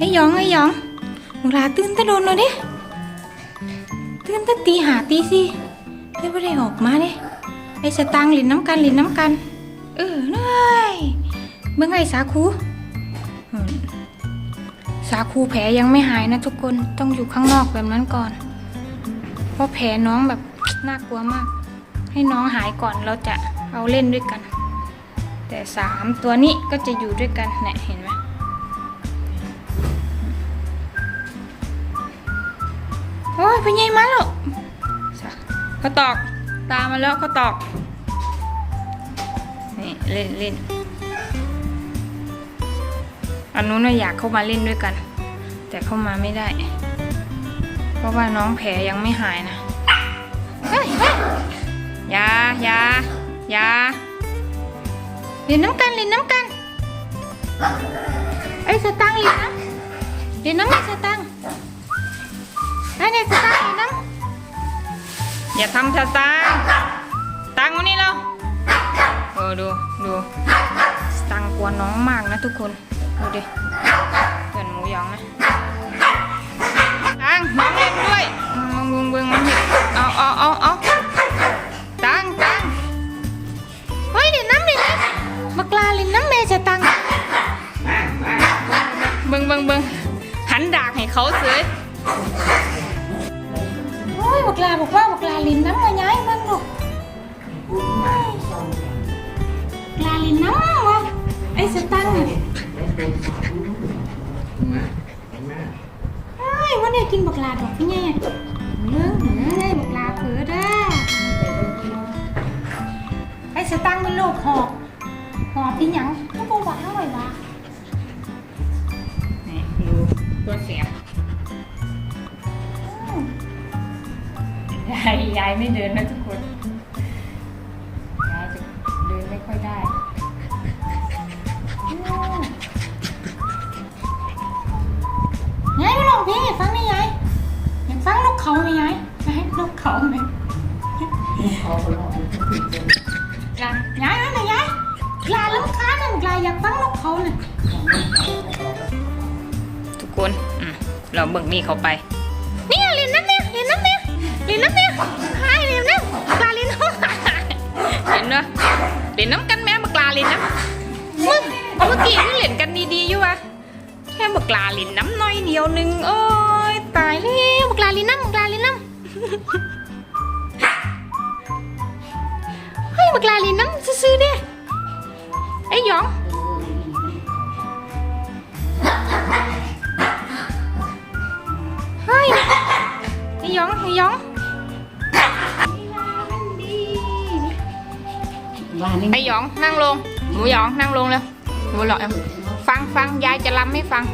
ไอ้หยองไอ้หยองหนูลาตื่นตะโดนเลยดิตื่นตะตีหาตีสิได้ไม่ได้ออกมาเด้ไอ้สตางหลินน้ำกันหลินน้ำกัน เออเน้ยเมื่อไงสาคูสาคูแผลยังไม่หายนะทุกคนต้องอยู่ข้างนอกแบบนั้นก่อน เพราะแผลน้องแบบน่ากลัวมาก ให้น้องหายก่อนเราจะเอาเล่นด้วยกัน แต่สามตัวนี้ก็จะอยู่ด้วยกันเนี่ยเห็นไหม โอ้ยเป็นไงมาแล้วเขาตอกตามมาแล้วเขาตอก นี่เล่นเล่นอันนู้นน่ะอยากเข้ามาเล่นด้วยกัน แต่เข้ามาไม่ได้ เพราะว่าน้องแผลยังไม่หายนะยเฮ้ยอยายายาเรียนน้ำกันเรียนน้ำกันไอ้ยสตังค์เรียนน้ำเรียนน้ำไอ้สตังค์ ไอ้เนี่ยสตังค์เรียนน้ำอย่าทำสตังค์ตังค์วันนี้เราเออดูดูสตังค์กลัวน้องมากนะทุกคนดูดิเกินหมูหยองนะตังค์น้องเล่นด้วยอืมมึงมึงมันเห็นเอาเอาเอาเอาตังค์ตังค์เฮ้ยเดี๋ยวน้ำเดี๋ยวน้ำบักลาลินน้ำเมจะตังเบิงเบิงเบิงหันดากให้เขาเสย โอ้ยบักลาบอกว่าบักลาลินน้ำมาย้ายมันลูกบักลาลินน้ำวะไอ้สตังค์เฮ้ยวันนี้กินายยายไม่เดินนะทุกคนยายจะเดินไม่ค่อยได้ยายไม่ลงพี่ฟังนี่ยายเห็นฟังลูกเขาไหมยายยายลูกเขาไหมเขาคนละยายยายนั่ยายยายลูกค้าหนึ่งกลายอยากฟังลูกเขาหนึ่งทุกคนเราเบิ่งนี่เขาไป เนี่ยเรียนน้ำเนี่ยเรียนน้ำเนี่ย เรียนน้ำเนี่ยหายเรียนน้ำลาเรียนน้ำเห็นเนอะเรียนน้ำกันแม่บักลาเรียนน้ำมึงเมื่อกี้ที่เรียนกันดีๆอยู่วะแค่บักลาเรียนน้ำน้อยเดียวหนึงโอ้ยตายแล้วบักลาเรียนน้ำบักลาเรียนน้ำเฮ้ยบักลาลินน้ำซื้อๆเนี่ยไอ้หยองเฮ้ยไไอหยองบ้านี่ไอหยองนั่งลง หมูหยองนั่งลงเลยหมูหลอยฟังฟังยายจะรำให้ฟัง